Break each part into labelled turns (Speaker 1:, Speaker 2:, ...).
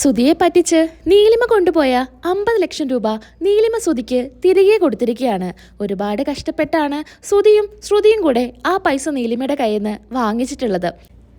Speaker 1: സുധിയെ പറ്റിച്ച് നീലിമ കൊണ്ടുപോയ അമ്പത് ലക്ഷം രൂപ നീലിമ സുധിക്ക് തിരികെ കൊടുത്തിരിക്കുകയാണ്. ഒരുപാട് കഷ്ടപ്പെട്ടാണ് സുധിയും ശ്രുതിയും കൂടെ ആ പൈസ നീലിമയുടെ കയ്യിൽ നിന്ന് വാങ്ങിച്ചിട്ടുള്ളത്.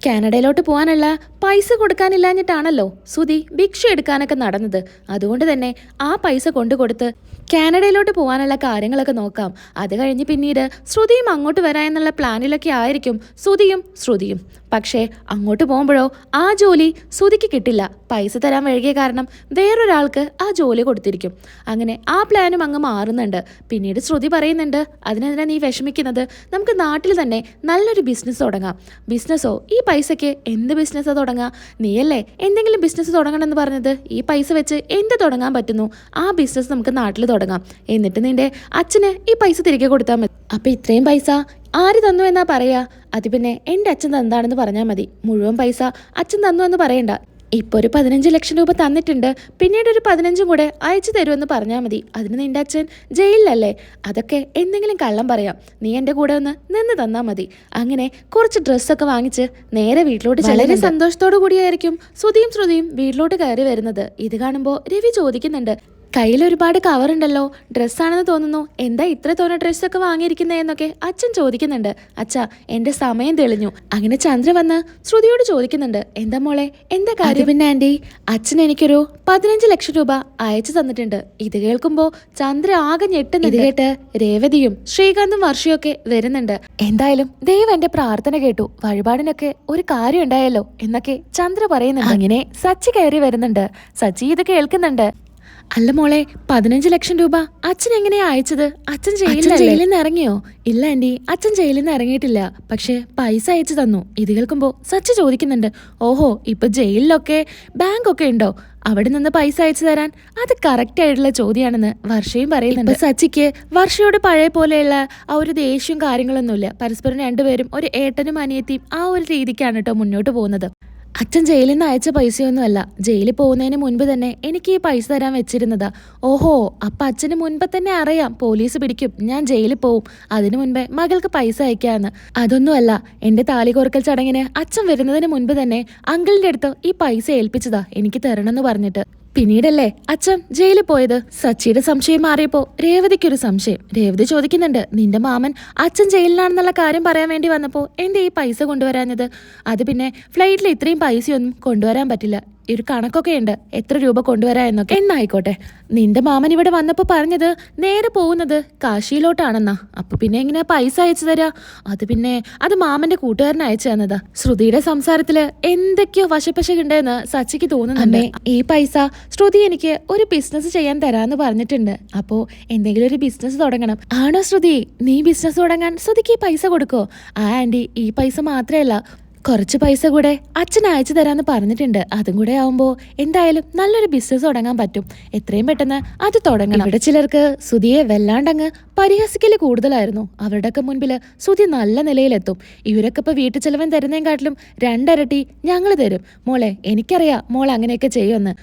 Speaker 1: കാനഡയിലോട്ട് പോകാനുള്ള പൈസ കൊടുക്കാനില്ലാഞ്ഞിട്ടാണല്ലോ സുധി ഭിക്ഷ എടുക്കാനൊക്കെ നടന്നത്. അതുകൊണ്ട് തന്നെ ആ പൈസ കൊണ്ടു കൊടുത്ത് കാനഡയിലോട്ട് പോകാനുള്ള കാര്യങ്ങളൊക്കെ നോക്കാം. അത് കഴിഞ്ഞ് പിന്നീട് ശ്രുതിയും അങ്ങോട്ട് വരാ എന്നുള്ള പ്ലാനിലൊക്കെ ആയിരിക്കും സുധിയും ശ്രുതിയും. പക്ഷേ അങ്ങോട്ട് പോകുമ്പോഴോ ആ ജോലി ശ്രുതിക്ക് കിട്ടില്ല. പൈസ തരാൻ വൈകിയ കാരണം വേറൊരാൾക്ക് ആ ജോലി കൊടുത്തിരിക്കും. അങ്ങനെ ആ പ്ലാനും അങ്ങ് മാറുന്നുണ്ട്. പിന്നീട് ശ്രുതി പറയുന്നുണ്ട് അതിനെതിരെ നീ വിഷമിക്കുന്നത്? നമുക്ക് നാട്ടിൽ തന്നെ നല്ലൊരു ബിസിനസ് തുടങ്ങാം. ബിസിനസ്സോ? ഈ പൈസയ്ക്ക് എന്ത് ബിസിനസ്സാ തുടങ്ങാം? നീയല്ലേ എന്തെങ്കിലും ബിസിനസ് തുടങ്ങണമെന്ന് പറഞ്ഞത്? ഈ പൈസ വെച്ച് എന്ത് തുടങ്ങാൻ പറ്റുന്നു? ആ ബിസിനസ് നമുക്ക് നാട്ടിൽ തുടങ്ങാം. എന്നിട്ട് നിന്റെ അച്ഛന് ഈ പൈസ തിരികെ കൊടുത്താൽ മതി. അപ്പം ഇത്രയും പൈസ ആര് തന്നു എന്നാ പറയാ? അത് പിന്നെ എന്റെ അച്ഛൻ തന്നതാണെന്ന് പറഞ്ഞാൽ മതി. മുഴുവൻ പൈസ അച്ഛൻ തന്നു എന്ന് പറയണ്ട. ഇപ്പൊ ഒരു പതിനഞ്ച് ലക്ഷം രൂപ തന്നിട്ടുണ്ട്. പിന്നീട് ഒരു പതിനഞ്ചും കൂടെ അയച്ചു തരുമെന്ന് പറഞ്ഞാൽ മതി. അതിന് നിന്റെ അച്ഛൻ ജയിലിലല്ലേ? അതൊക്കെ എന്തെങ്കിലും കള്ളം പറയാം. നീ എന്റെ കൂടെ ഒന്ന് നിന്ന് തന്നാ മതി. അങ്ങനെ കുറച്ച് ഡ്രസ്സൊക്കെ വാങ്ങിച്ച് നേരെ വീട്ടിലോട്ട് വളരെ സന്തോഷത്തോടു കൂടിയായിരിക്കും ശ്രുതിയും ശ്രുതിയും വീട്ടിലോട്ട് കയറി വരുന്നത്. ഇത് കാണുമ്പോൾ രവി ചോദിക്കുന്നുണ്ട് കയ്യിൽ ഒരുപാട് കവർ ഉണ്ടല്ലോ ഡ്രസ്സാണെന്ന് തോന്നുന്നു. എന്താ ഇത്ര തോന്നുന്ന ഡ്രസ്സൊക്കെ വാങ്ങിയിരിക്കുന്നതെന്നൊക്കെ അച്ഛൻ ചോദിക്കുന്നുണ്ട്. അച്ഛാ എന്റെ സമയം തെളിഞ്ഞു. അങ്ങനെ ചന്ദ്ര വന്ന് ശ്രുതിയോട് ചോദിക്കുന്നുണ്ട്. എന്താ മോളെ എന്താ കാര്യം? പിന്നെ ആന്റി അച്ഛൻ എനിക്കൊരു പതിനഞ്ച് ലക്ഷം രൂപ അയച്ചു തന്നിട്ടുണ്ട്. ഇത് കേൾക്കുമ്പോ ചന്ദ്ര ആകെ ഞെട്ടുന്നത് കേട്ട് രേവതിയും ശ്രീകാന്തും വർഷയൊക്കെ വരുന്നുണ്ട്. എന്തായാലും ദൈവം എന്റെ പ്രാർത്ഥന കേട്ടു. വഴിപാടിനൊക്കെ ഒരു കാര്യം ഉണ്ടായല്ലോ എന്നൊക്കെ ചന്ദ്ര പറയുന്നുണ്ട്. അങ്ങനെ സച്ചി കയറി വരുന്നുണ്ട്. സച്ചി ഇത് കേൾക്കുന്നുണ്ട്. അല്ല മോളെ പതിനഞ്ച് ലക്ഷം രൂപ. അച്ഛൻ എങ്ങനെയാ അയച്ചത്? അച്ഛൻ ജയിലിൽ നിന്ന് ഇറങ്ങിയോ? ഇല്ല ആന്റി. അച്ഛൻ ജയിലിൽ നിന്ന് ഇറങ്ങിയിട്ടില്ല. പക്ഷെ പൈസ അയച്ചു തന്നു. ഇത് കേൾക്കുമ്പോ സച്ച് ചോദിക്കുന്നുണ്ട്. ഓഹോ ഇപ്പൊ ജയിലിലൊക്കെ ബാങ്ക് ഒക്കെ ഉണ്ടോ? അവിടെ നിന്ന് പൈസ അയച്ചു തരാൻ? അത് കറക്റ്റ് ആയിട്ടുള്ള ചോദ്യമാണെന്ന് വർഷയും പറയുന്നുണ്ട്. സച്ചിക്ക് വർഷയോട് പഴയ പോലെയുള്ള ആ ഒരു ദേഷ്യവും കാര്യങ്ങളൊന്നുമില്ല. പരസ്പരം രണ്ടുപേരും ഒരു ഏട്ടനും അനിയത്തിയും ആ ഒരു രീതിക്കാണ് കേട്ടോ മുന്നോട്ട് പോകുന്നത്. അച്ഛൻ ജയിലിൽ നിന്ന് അയച്ച പൈസയൊന്നുമല്ല ജയിലിൽ പോകുന്നതിന് മുൻപ് തന്നെ എനിക്ക് ഈ പൈസ തരാൻ വെച്ചിരുന്നത്. ഓഹോ അപ്പം അച്ഛന് മുൻപ് തന്നെ അറിയാം പോലീസ് പിടിക്കും ഞാൻ ജയിലിൽ പോവും. അതിനു മുൻപേ മകൾക്ക് പൈസ അയക്കാമെന്ന് അതൊന്നുമല്ല എന്റെ താലി കോർക്കൽ ചടങ്ങിന് അച്ഛൻ വരുന്നതിന് മുൻപ് തന്നെ അങ്കിളിന്റെ അടുത്ത് ഈ പൈസ ഏൽപ്പിച്ചതാ എനിക്ക് തരണമെന്ന് പറഞ്ഞിട്ട്. പിന്നീടല്ലേ അച്ഛൻ ജയിലിൽ പോയത്? സച്ചിയുടെ സംശയം മാറിയപ്പോ രേവതിക്കൊരു സംശയം. രേവതി ചോദിക്കുന്നുണ്ട് നിന്റെ മാമൻ അച്ഛൻ ജയിലിലാണെന്നുള്ള കാര്യം പറയാൻ വേണ്ടി വന്നപ്പോ എന്റെ ഈ പൈസ കൊണ്ടുവരാഞ്ഞത്? അത് പിന്നെ ഫ്ലൈറ്റിൽ ഇത്രയും പൈസയൊന്നും കൊണ്ടുവരാൻ പറ്റില്ല. ഒരു കണക്കൊക്കെ ഉണ്ട്. എത്ര രൂപ കൊണ്ടുവരാ എന്നൊക്കെ. എന്നായിക്കോട്ടെ. നിന്റെ മാമൻ ഇവിടെ വന്നപ്പോ പറഞ്ഞത് നേരെ പോകുന്നത് കാശിയിലോട്ടാണെന്നാ. അപ്പൊ പിന്നെ എങ്ങനെ പൈസ അയച്ചു തരാ? അത് പിന്നെ അത് മാമന്റെ കൂട്ടുകാരൻ അയച്ചു തന്നതാ. ശ്രുതിയുടെ സംസാരത്തിൽ എന്തൊക്കെയോ വശപ്പശകുണ്ടെന്ന് സച്ചിക്ക് തോന്നുന്നുണ്ട്. ഈ പൈസ ശ്രുതി എനിക്ക് ഒരു ബിസിനസ് ചെയ്യാൻ തരാന്ന് പറഞ്ഞിട്ടുണ്ട്. അപ്പോ എന്തെങ്കിലും ഒരു ബിസിനസ് തുടങ്ങണം. ആണോ ശ്രുതി? നീ ബിസിനസ് തുടങ്ങാൻ ശ്രുതിക്ക് ഈ പൈസ കൊടുക്കോ? ആ ആന്റി ഈ പൈസ മാത്രമല്ല കുറച്ച് പൈസ കൂടെ അച്ഛൻ അയച്ചു തരാന്ന് പറഞ്ഞിട്ടുണ്ട്. അതും കൂടെ ആവുമ്പോ എന്തായാലും നല്ലൊരു ബിസിനസ് തുടങ്ങാൻ പറ്റും. എത്രയും പെട്ടെന്ന് അത് തുടങ്ങണം. ഇവിടെ ചിലർക്ക് സുധിയെ വല്ലാണ്ടങ്ങ് പരിഹസിക്കൽ കൂടുതലായിരുന്നു. അവരുടെയൊക്കെ മുൻപിൽ സുധി നല്ല നിലയിലെത്തും. ഇവരൊക്കെ ഇപ്പൊ വീട്ടു ചെലവൻ തരുന്നതിനെക്കാട്ടിലും രണ്ടരട്ടി ഞങ്ങൾ തരും. മോളെ എനിക്കറിയാം മോൾ അങ്ങനെയൊക്കെ ചെയ്യുമെന്ന്.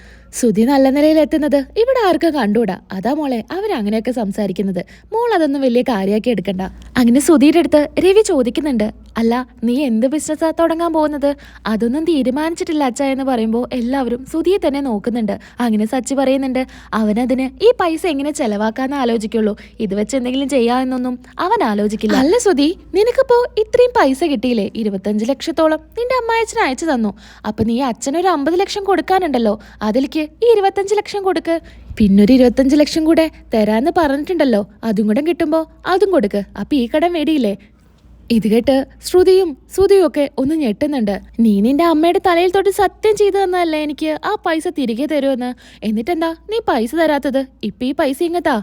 Speaker 1: സുധി നല്ല നിലയിൽ എത്തുന്നത് ഇവിടെ ആർക്കും കണ്ടുകൂടാ. അതാ മോളെ അവരങ്ങനെയൊക്കെ സംസാരിക്കുന്നത്. മോൾ അതൊന്നും വലിയ കാര്യമാക്കി എടുക്കണ്ട. അങ്ങനെ സുധിയുടെ അടുത്ത് രവി ചോദിക്കുന്നുണ്ട്. അല്ല നീ എന്ത് ബിസിനസ്സാ തുടങ്ങാൻ പോകുന്നത്? അതൊന്നും തീരുമാനിച്ചിട്ടില്ല അച്ഛ എന്ന് പറയുമ്പോൾ എല്ലാവരും സുധിയെ തന്നെ നോക്കുന്നുണ്ട്. അങ്ങനെ സച്ചി പറയുന്നുണ്ട് അവനതിന് ഈ പൈസ എങ്ങനെ ചെലവാക്കാന്ന് ആലോചിക്കുള്ളൂ. ഇത് വെച്ച് എന്തെങ്കിലും ചെയ്യാമെന്നൊന്നും അവൻ ആലോചിക്കില്ല. അല്ല സുധി നിനക്കിപ്പോ ഇത്രയും പൈസ കിട്ടിയില്ലേ? ഇരുപത്തഞ്ച് ലക്ഷത്തോളം നിന്റെ അമ്മായച്ചന് അയച്ചു തന്നു. അപ്പൊ നീ അച്ഛനൊരു അമ്പത് ലക്ഷം കൊടുക്കാനുണ്ടല്ലോ. അതിലേക്ക് ഈ ഇരുപത്തഞ്ച് ലക്ഷം കൊടുക്ക്. പിന്നൊരു ഇരുപത്തഞ്ച് ലക്ഷം കൂടെ തരാന്ന് പറഞ്ഞിട്ടുണ്ടല്ലോ. അതും കൂടെ കിട്ടുമ്പോ അതും കൊടുക്ക്. അപ്പൊ ഈ കടം വേടിയില്ലേ? ഇത് കേട്ട് ശ്രുതിയും ശ്രുതിയും ഒക്കെ ഒന്ന് ഞെട്ടുന്നുണ്ട്. നീ നിന്റെ അമ്മയുടെ തലയിൽ തൊട്ട് സത്യം ചെയ്തു തന്നതല്ലേ എനിക്ക് ആ പൈസ തിരികെ തരുമെന്ന്? എന്നിട്ടെന്താ നീ പൈസ തരാത്തത്? ഇപ്പൊ ഈ പൈസ ഇങ്ങത്താ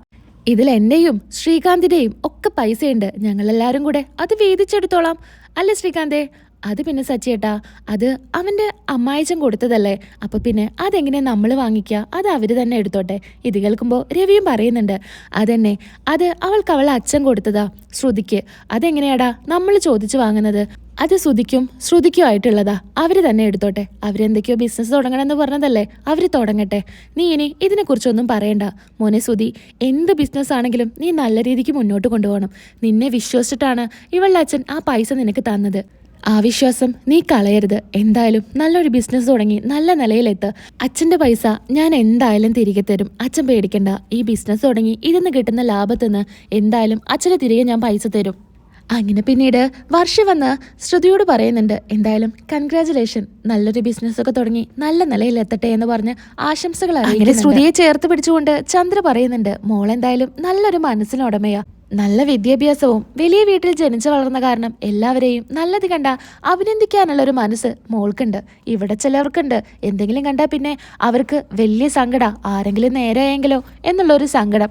Speaker 1: ഇതിൽ എന്റെയും ശ്രീകാന്തിന്റെയും ഒക്കെ പൈസയുണ്ട്. ഞങ്ങളെല്ലാരും കൂടെ അത് വീതിച്ചെടുത്തോളാം അല്ലേ ശ്രീകാന്തേ? അത് പിന്നെ സച്ചിയേട്ടാ അത് അവന്റെ അമ്മായിച്ചൻ കൊടുത്തതല്ലേ? അപ്പോൾ പിന്നെ അതെങ്ങനെ നമ്മൾ വാങ്ങിക്കുക അത് അവർ തന്നെ എടുത്തോട്ടെ. ഇത് കേൾക്കുമ്പോൾ രവിയും പറയുന്നുണ്ട് അതന്നെ അത് അവൾക്ക് അവളെ അച്ഛൻ കൊടുത്തതാ ശ്രുതിക്ക്. അതെങ്ങനെയാടാ നമ്മൾ ചോദിച്ചു വാങ്ങുന്നത്? അത് ശ്രുതിക്കും ശ്രുതിക്കും ആയിട്ടുള്ളതാ. അവർ തന്നെ എടുത്തോട്ടെ. അവരെന്തൊക്കെയോ ബിസിനസ് തുടങ്ങണമെന്ന് പറഞ്ഞതല്ലേ? അവർ തുടങ്ങട്ടെ. നീ ഇനി ഇതിനെക്കുറിച്ചൊന്നും പറയണ്ട. മോനെ ശ്രുതി എന്ത് ബിസിനസ് ആണെങ്കിലും നീ നല്ല രീതിക്ക് മുന്നോട്ട് കൊണ്ടുപോകണം. നിന്നെ വിശ്വസിച്ചിട്ടാണ് ഇവളുടെ അച്ഛൻ ആ പൈസ നിനക്ക് തന്നത്. ആ വിശ്വാസം നീ കളയരുത്. എന്തായാലും നല്ലൊരു ബിസിനസ് തുടങ്ങി നല്ല നിലയിലെത്ത്. അച്ഛന്റെ പൈസ ഞാൻ എന്തായാലും തിരികെ തരും. അച്ഛൻ പേടിക്കണ്ട. ഈ ബിസിനസ് തുടങ്ങി ഇതിന്ന് കിട്ടുന്ന ലാഭത്തിന് എന്തായാലും അച്ഛന് തിരികെ ഞാൻ പൈസ തരും. അങ്ങനെ പിന്നീട് വർഷ വന്ന് ശ്രുതിയോട് പറയുന്നുണ്ട് എന്തായാലും കൺഗ്രാചുലേഷൻ നല്ലൊരു ബിസിനസ് ഒക്കെ തുടങ്ങി നല്ല നിലയിലെത്തട്ടെ എന്ന് പറഞ്ഞ് ആശംസകൾ അങ്ങനെ ശ്രുതിയെ ചേർത്ത് പിടിച്ചുകൊണ്ട് ചന്ദ്ര പറയുന്നുണ്ട് മോൾ എന്തായാലും നല്ലൊരു മനസ്സിനുടമയാ. നല്ല വിദ്യാഭ്യാസവും വലിയ വീട്ടിൽ ജനിച്ചു വളർന്ന കാരണം എല്ലാവരെയും നല്ലത് കണ്ട അഭിനന്ദിക്കാനുള്ള ഒരു മനസ്സ് മോൾക്കുണ്ട്. ഇവിടെ ചിലവർക്കുണ്ട് എന്തെങ്കിലും കണ്ടാൽ പിന്നെ അവർക്ക് വലിയ സങ്കടം. ആരെങ്കിലും നേരെയെങ്കിലോ എന്നുള്ളൊരു സങ്കടം.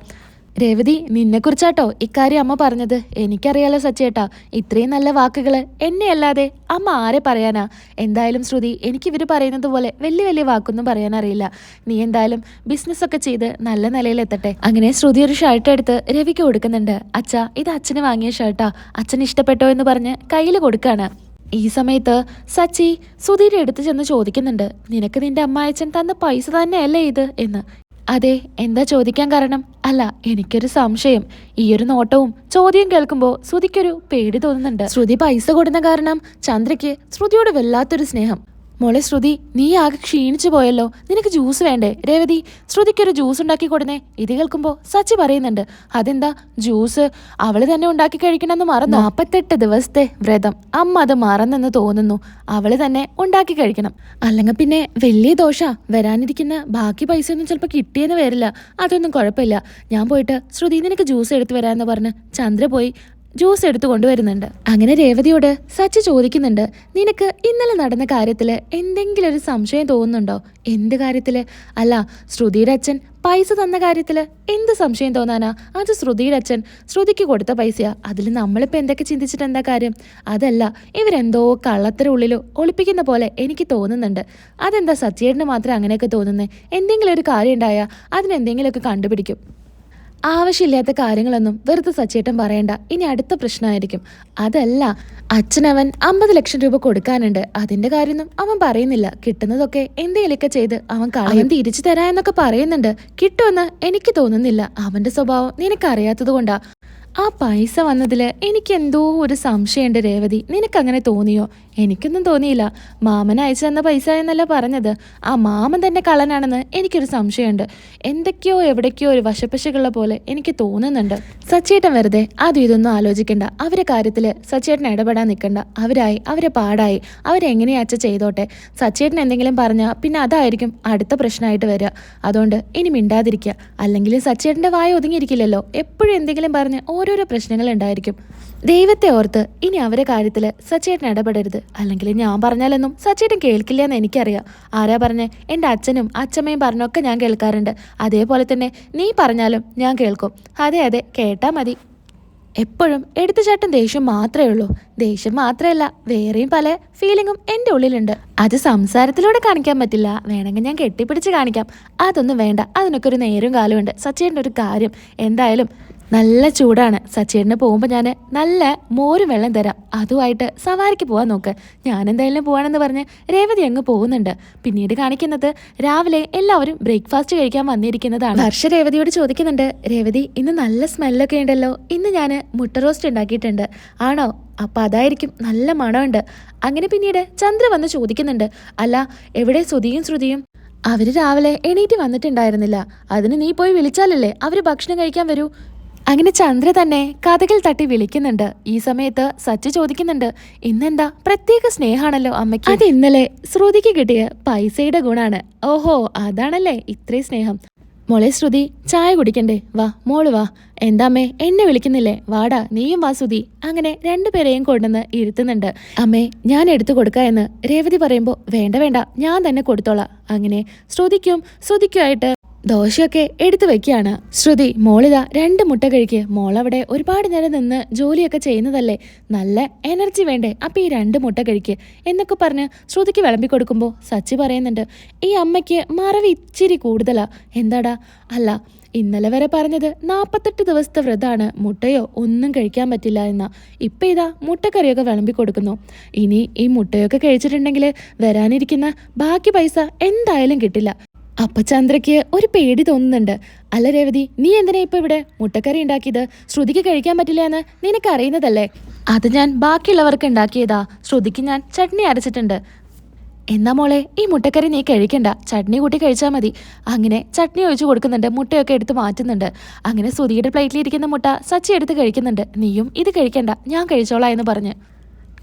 Speaker 1: രേവതി നിന്നെക്കുറിച്ചാട്ടോ ഇക്കാര്യം അമ്മ പറഞ്ഞത്. എനിക്കറിയാലോ സച്ചേട്ടാ ഇത്രയും നല്ല വാക്കുകൾ എന്നെ അല്ലാതെ അമ്മ ആരെ പറയാനാ? എന്തായാലും ശ്രുതി എനിക്ക് ഇവർ പറയുന്നത് പോലെ വലിയ വലിയ വാക്കൊന്നും പറയാനറിയില്ല. നീ എന്തായാലും ബിസിനസ് ഒക്കെ ചെയ്ത് നല്ല നിലയിലെത്തട്ടെ. അങ്ങനെ ശ്രുതി ഒരു ഷർട്ട് എടുത്ത് രവിക്ക് കൊടുക്കുന്നുണ്ട്. അച്ഛാ ഇത് അച്ഛന് വാങ്ങിയ ഷർട്ടാ അച്ഛന് ഇഷ്ടപ്പെട്ടോ എന്ന് പറഞ്ഞ് കയ്യിൽ കൊടുക്കാണ്. ഈ സമയത്ത് സച്ചി സുധീരെ എടുത്തു ചെന്ന് ചോദിക്കുന്നുണ്ട്. നിനക്ക് നിന്റെ അമ്മായച്ചൻ തന്ന പൈസ തന്നെയല്ലേ ഇത്? എന്ന്. അതെ എന്താ ചോദിക്കാൻ കാരണം? അല്ല എനിക്കൊരു സംശയം. ഈ ഒരു നോട്ടവും ചോദ്യം കേൾക്കുമ്പോൾ ശ്രുതിക്കൊരു പേടി തോന്നുന്നുണ്ട്. ശ്രുതി പൈസ കൊടുന്ന കാരണം ചന്ദ്രയ്ക്ക് ശ്രുതിയോട് വല്ലാത്തൊരു സ്നേഹം. മോളെ ശ്രുതി നീ ആകെ ക്ഷീണിച്ചു പോയല്ലോ. നിനക്ക് ജ്യൂസ് വേണ്ടേ? രേവതി ശ്രുതിക്കൊരു ജ്യൂസ് ഉണ്ടാക്കി കൊടുന്നേ. ഇത് കേൾക്കുമ്പോൾ സച്ചി പറയുന്നുണ്ട് അതെന്താ? ജ്യൂസ് അവൾ തന്നെ ഉണ്ടാക്കി കഴിക്കണമെന്ന് മറന്നു? നാപ്പത്തെട്ട് ദിവസത്തെ വ്രതം. അമ്മ അത് മറന്നെന്ന് തോന്നുന്നു. അവൾ തന്നെ ഉണ്ടാക്കി കഴിക്കണം. അല്ലെങ്കിൽ പിന്നെ വലിയ ദോഷ വരാനിരിക്കുന്ന ബാക്കി പൈസ ഒന്നും ചിലപ്പോൾ കിട്ടിയെന്ന് വരില്ല. അതൊന്നും കുഴപ്പമില്ല. ഞാൻ പോയിട്ട് ശ്രുതി നിനക്ക് ജ്യൂസ് എടുത്തു വരാമെന്ന് പറഞ്ഞ് ചന്ദ്ര പോയി ജ്യൂസ് എടുത്തു കൊണ്ടുവരുന്നുണ്ട്. അങ്ങനെ രേവതിയോട് സച്ച് ചോദിക്കുന്നുണ്ട് നിനക്ക് ഇന്നലെ നടന്ന കാര്യത്തിൽ എന്തെങ്കിലും ഒരു സംശയം തോന്നുന്നുണ്ടോ? എന്ത് കാര്യത്തിൽ? അല്ല ശ്രുതിയുടെ അച്ഛൻ പൈസ തന്ന കാര്യത്തിൽ എന്ത് സംശയം തോന്നാനാ? അത് ശ്രുതിയുടെ അച്ഛൻ ശ്രുതിക്ക് കൊടുത്ത പൈസയാ. അതിൽ നമ്മളിപ്പോൾ എന്തൊക്കെ ചിന്തിച്ചിട്ട് എന്താ കാര്യം? അതല്ല ഇവരെന്തോ കള്ളത്തര ഉള്ളിലോ ഒളിപ്പിക്കുന്ന പോലെ എനിക്ക് തോന്നുന്നുണ്ട്. അതെന്താ സച്ചേടിന് മാത്രം അങ്ങനെയൊക്കെ തോന്നുന്നേ? എന്തെങ്കിലും ഒരു കാര്യം ഉണ്ടായാൽ അതിനെന്തെങ്കിലുമൊക്കെ കണ്ടുപിടിക്കും. ആവശ്യമില്ലാത്ത കാര്യങ്ങളൊന്നും വെറുതെ സച്ചേട്ടൻ പറയണ്ട. ഇനി അടുത്ത പ്രശ്നമായിരിക്കും. അതല്ല അച്ഛനവൻ അമ്പത് ലക്ഷം രൂപ കൊടുക്കാനുണ്ട്. അതിന്റെ കാര്യമൊന്നും അവൻ പറയുന്നില്ല. കിട്ടുന്നതൊക്കെ എന്തെങ്കിലുമൊക്കെ ചെയ്ത് അവൻ കളയും തിരിച്ചു തരാ എന്നൊക്കെ പറയുന്നുണ്ട്. കിട്ടുമെന്ന് എനിക്ക് തോന്നുന്നില്ല. അവന്റെ സ്വഭാവം നിനക്കറിയാത്തത് കൊണ്ടാ. ആ പൈസ വന്നതിൽ എനിക്ക് എന്തോ ഒരു സംശയമുണ്ട് രേവതി. നിനക്കങ്ങനെ തോന്നിയോ? എനിക്കൊന്നും തോന്നിയില്ല. മാമൻ അയച്ചു തന്ന പൈസ എന്നല്ല പറഞ്ഞത്. ആ മാമൻ തന്നെ കള്ളനാണെന്ന് എനിക്കൊരു സംശയമുണ്ട്. എന്തൊക്കെയോ എവിടേക്കോ ഒരു വശപ്പശകുള്ള പോലെ എനിക്ക് തോന്നുന്നുണ്ട്. സച്ചേട്ടൻ വെറുതെ അത് ഇതൊന്നും ആലോചിക്കണ്ട. അവരെ കാര്യത്തിൽ സച്ചേട്ടൻ ഇടപെടാൻ നിൽക്കണ്ട അവരായി അവരെ പാടായി. അവരെങ്ങനെയാ അച്ഛ ചെയ്തോട്ടെ? സച്ചേട്ടൻ എന്തെങ്കിലും പറഞ്ഞാൽ പിന്നെ അതായിരിക്കും അടുത്ത പ്രശ്നമായിട്ട് വരിക. അതുകൊണ്ട് ഇനി മിണ്ടാതിരിക്കുക. അല്ലെങ്കിൽ സച്ചേട്ടന്റെ വായ ഒതുങ്ങിയിരിക്കില്ലല്ലോ. എപ്പോഴും എന്തെങ്കിലും പറഞ്ഞ് ഓരോരോ പ്രശ്നങ്ങൾ ഉണ്ടായിരിക്കും. ദൈവത്തെ ഓർത്ത് ഇനി അവരെ കാര്യത്തിൽ സച്ചേട്ടൻ ഇടപെടരുത്. അല്ലെങ്കിൽ ഞാൻ പറഞ്ഞാലൊന്നും സച്ചേട്ടൻ കേൾക്കില്ല എന്ന് എനിക്കറിയാം. ആരാ പറഞ്ഞേ? എന്റെ അച്ഛനും അച്ഛമ്മയും പറഞ്ഞൊക്കെ ഞാൻ കേൾക്കാറുണ്ട്. അതേപോലെ തന്നെ നീ പറഞ്ഞാലും ഞാൻ കേൾക്കും. അതെ അതെ കേട്ടാ മതി. എപ്പോഴും എടുത്തുചാട്ടം ദേഷ്യം മാത്രമേ ഉള്ളൂ. ദേഷ്യം മാത്രമല്ല വേറെയും പല ഫീലിങ്ങും എന്റെ ഉള്ളിലുണ്ട്. അത് സംസാരത്തിലൂടെ കാണിക്കാൻ പറ്റില്ല. വേണമെങ്കിൽ ഞാൻ കെട്ടിപ്പിടിച്ച് കാണിക്കാം. അതൊന്നും വേണ്ട. അതിനൊക്കെ ഒരു നേരും കാലമുണ്ട്. സച്ചേട്ടന്റെ ഒരു കാര്യം. എന്തായാലും നല്ല ചൂടാണ്. സച്ചേട്ടന് പോകുമ്പോൾ ഞാൻ നല്ല മോരും വെള്ളം തരാം. അതുമായിട്ട് സവാരിക്ക് പോകാൻ നോക്ക്. ഞാൻ എന്തായാലും പോവാണെന്ന് പറഞ്ഞ് രേവതി അങ്ങ് പോകുന്നുണ്ട്. പിന്നീട് കാണിക്കുന്നത് രാവിലെ എല്ലാവരും ബ്രേക്ക്ഫാസ്റ്റ് കഴിക്കാൻ വന്നിരിക്കുന്നതാണ്. ഹർഷ രേവതിയോട് ചോദിക്കുന്നുണ്ട് രേവതി ഇന്ന് നല്ല സ്മെല്ലൊക്കെ ഉണ്ടല്ലോ. ഇന്ന് ഞാൻ മുട്ട റോസ്റ്റ് ഉണ്ടാക്കിയിട്ടുണ്ട്. ആണോ? അപ്പം അതായിരിക്കും നല്ല മണമുണ്ട്. അങ്ങനെ പിന്നീട് ചന്ദ്ര വന്ന് ചോദിക്കുന്നുണ്ട് അല്ല എവിടെ ശ്രുതിയും ശ്രുതിയും? അവർ രാവിലെ എണീറ്റ് വന്നിട്ടുണ്ടായിരുന്നില്ല. അതിന് നീ പോയി വിളിച്ചാലല്ലേ അവർ ഭക്ഷണം കഴിക്കാൻ വരൂ? അങ്ങനെ ചന്ദ്ര തന്നെ കഥകൾ തട്ടി വിളിക്കുന്നുണ്ട്. ഈ സമയത്ത് സച്ചു ചോദിക്കുന്നുണ്ട് ഇന്നെന്താ? പ്രത്യേക സ്നേഹാണല്ലോ അമ്മയ്ക്ക്. അത് ഇന്നലെ ശ്രുതിക്ക് കിട്ടിയ പൈസയുടെ ഗുണാണ്. ഓഹോ അതാണല്ലേ ഇത്രേ സ്നേഹം. മോളെ ശ്രുതി ചായ കുടിക്കണ്ടേ? വാ മോൾ വാ. എന്താമ്മേ എന്നെ വിളിക്കുന്നില്ലേ? വാടാ നീയും വാ ശ്രുതി. അങ്ങനെ രണ്ടുപേരെയും കൊണ്ടുവന്ന് ഇരുത്തുന്നുണ്ട്. അമ്മേ ഞാൻ എടുത്തു കൊടുക്ക എന്ന് രേവതി പറയുമ്പോൾ വേണ്ട വേണ്ട ഞാൻ തന്നെ കൊടുത്തോളാം. അങ്ങനെ ശ്രുതിക്കും ശ്രുതിക്കുമായിട്ട് ദോശയൊക്കെ എടുത്തു വെക്കുകയാണ്. ശ്രുതി മോളിത രണ്ട് മുട്ട കഴിക്ക്. മോളവിടെ ഒരുപാട് നേരം നിന്ന് ജോലിയൊക്കെ ചെയ്യുന്നതല്ലേ? നല്ല എനർജി വേണ്ടേ? അപ്പൊ ഈ രണ്ട് മുട്ട കഴിക്ക്. എന്നൊക്കെ പറഞ്ഞ് ശ്രുതിക്ക് വിളമ്പി കൊടുക്കുമ്പോൾ സച്ചി പറയുന്നുണ്ട് ഈ അമ്മയ്ക്ക് മറവി ഇച്ചിരി കൂടുതലാ. എന്താടാ? അല്ല ഇന്നലെ വരെ പറഞ്ഞത് നാൽപ്പത്തെട്ട് ദിവസത്തെ വ്രതമാണ് മുട്ടയോ ഒന്നും കഴിക്കാൻ പറ്റില്ല എന്നാ. ഇപ്പം ഇതാ മുട്ടക്കറിയൊക്കെ വിളമ്പി കൊടുക്കുന്നു. ഇനി ഈ മുട്ടയൊക്കെ കഴിച്ചിട്ടുണ്ടെങ്കിൽ വരാനിരിക്കുന്ന ബാക്കി പൈസ എന്തായാലും കിട്ടില്ല. അപ്പൊ ചന്ദ്രയ്ക്ക് ഒരു പേടി തോന്നുന്നുണ്ട്. അല്ല രേവതി നീ എന്തിനാ ഇപ്പൊ ഇവിടെ മുട്ടക്കറി ഉണ്ടാക്കിയത്? ശ്രുതിക്ക് കഴിക്കാൻ പറ്റില്ല എന്ന് നിനക്ക് അറിയുന്നതല്ലേ? അത് ഞാൻ ബാക്കിയുള്ളവർക്ക് ഉണ്ടാക്കിയതാ. ശ്രുതിക്ക് ഞാൻ ചട്നി അരച്ചിട്ടുണ്ട്. എന്നാ മോളെ ഈ മുട്ടക്കറി നീ കഴിക്കണ്ട. ചട്നി കൂട്ടി കഴിച്ചാൽ മതി. അങ്ങനെ ചട്നി ഒഴിച്ചു കൊടുക്കുന്നുണ്ട്. മുട്ടയൊക്കെ എടുത്ത് മാറ്റുന്നുണ്ട്. അങ്ങനെ സുധിയുടെ പ്ലേറ്റിലിരിക്കുന്ന മുട്ട സച്ചി എടുത്ത് കഴിക്കുന്നുണ്ട്. നീയും ഇത് കഴിക്കണ്ട. ഞാൻ കഴിച്ചോളാം എന്ന് പറഞ്ഞ്.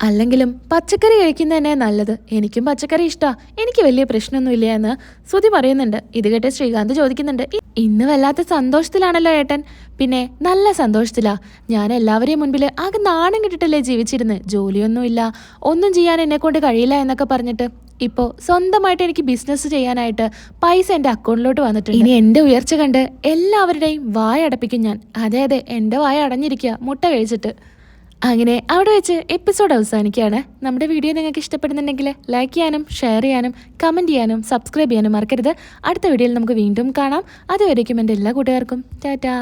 Speaker 1: അല്ലെങ്കിലും പച്ചക്കറി കഴിക്കുന്നതന്നെ നല്ലത്. എനിക്കും പച്ചക്കറി ഇഷ്ടാ. എനിക്ക് വലിയ പ്രശ്നമൊന്നുമില്ല എന്ന് സുധി പറയുന്നുണ്ട്. ഇത് കേട്ട് ശ്രീകാന്ത് ചോദിക്കുന്നുണ്ട്. "ഇ- ഇന്ന് വല്ലാത്ത സന്തോഷത്തിലാണല്ലോ ഏട്ടൻ. പിന്നെ നല്ല സന്തോഷത്തിലാ. ഞാൻ എല്ലാവരെയും മുൻപിൽ ആകെ നാണം കിട്ടിട്ടല്ലേ ജീവിച്ചിരുന്ന്. ജോലിയൊന്നുമില്ല. ഒന്നും ചെയ്യാൻ എന്നെ കൊണ്ട് കഴിയില്ല എന്നൊക്കെ പറഞ്ഞിട്ട് ഇപ്പോൾ സ്വന്തമായിട്ട് എനിക്ക് ബിസിനസ് ചെയ്യാനായിട്ട് പൈസ എന്റെ അക്കൗണ്ടിലോട്ട് വന്നിട്ടുണ്ട്. ഇനി എന്റെ ഉയർച്ച കണ്ട് എല്ലാവരുടെയും വായ അടപ്പിക്കും ഞാൻ. അതെ അതെ എന്റെ വായ അടഞ്ഞിരിക്കുക. മുട്ട കഴിച്ചിട്ട്. അങ്ങനെ അവിടെ വെച്ച് എപ്പിസോഡ് അവസാനിക്കുകയാണ്. നമ്മുടെ വീഡിയോ നിങ്ങൾക്ക് ഇഷ്ടപ്പെടുന്നുണ്ടെങ്കിൽ ലൈക്ക് ചെയ്യാനും ഷെയർ ചെയ്യാനും കമന്റ് ചെയ്യാനും സബ്സ്ക്രൈബ് ചെയ്യാനും മറക്കരുത്. അടുത്ത വീഡിയോയിൽ നമുക്ക് വീണ്ടും കാണാം. അതുവരേക്കും എന്റെ എല്ലാ കൂട്ടുകാർക്കും. ടാറ്റാ.